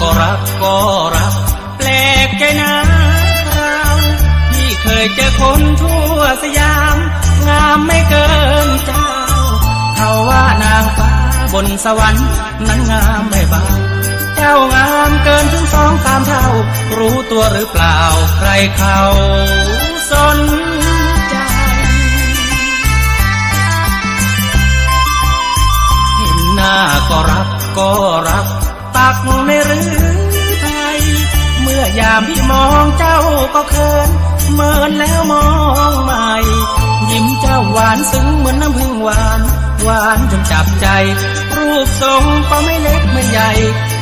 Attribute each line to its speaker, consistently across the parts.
Speaker 1: ก็รักก็รัก แปลกใจนะเราที่เคยเจอคนทั่วสยาม งามไม่เกินเจ้า เขาว่านางฟ้าบนสวรรค์นั้นงามไม่เบาเจ้างามเกินถึงสองสามเท่า รู้ตัวหรือเปล่าใครเขาสน ก็เขินเมินแล้วมองใหม่ยิ้มเจ้าหวานซึ้งเหมือนน้ำพึ่งหวาน หวานจนจับใจ รูปทรงก็ไม่เล็กไม่ใหญ่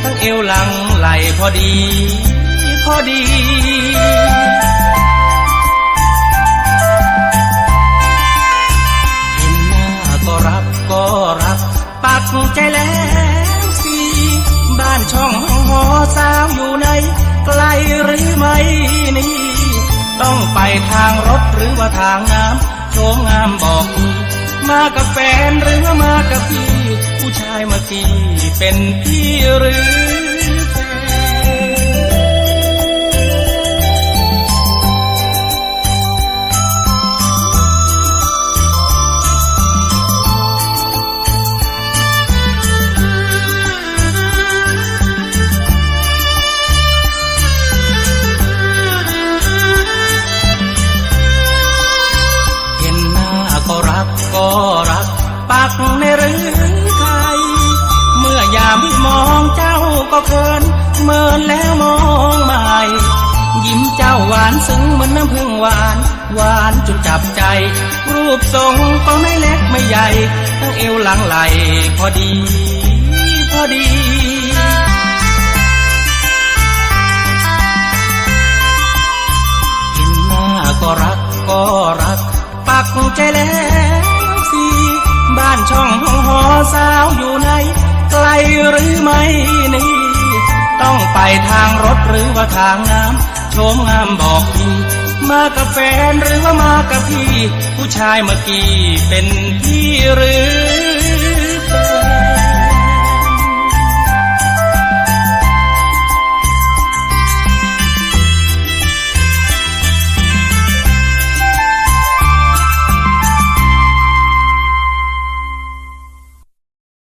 Speaker 1: ทั้งเอวหลังไหลพอดี พอดี ไปทางรถหรือว่าทางน้ำโชมงามบอกทีมากับแฟนหรือว่ามากับพี่ ผู้ชายมาจีเป็นพี่หรือ ก็รัก ปักในหรือไทยเมื่อยามมองเจ้าก็เคินเมินแล้วมองใหม่ยิ้มเจ้าหวานซึ้งเหมือนน้ำพึ่งหวาน หวานจนจับใจ รูปทรงก็ไม่เล็กไม่ใหญ่ ทั้งเอวหลังไหลพอดี พอดีเห็นหน้าก็รักก็รัก ปักใจแล้ว สี บ้านช่องห้องหอสาวอยู่ไหนไกลหรือไม่นี่ ต้องไปทางรถหรือว่าทางน้ำโชมงามบอกพี่มากับแฟนหรือว่ามากับพี่ ผู้ชายเมื่อกี้เป็นพี่หรือ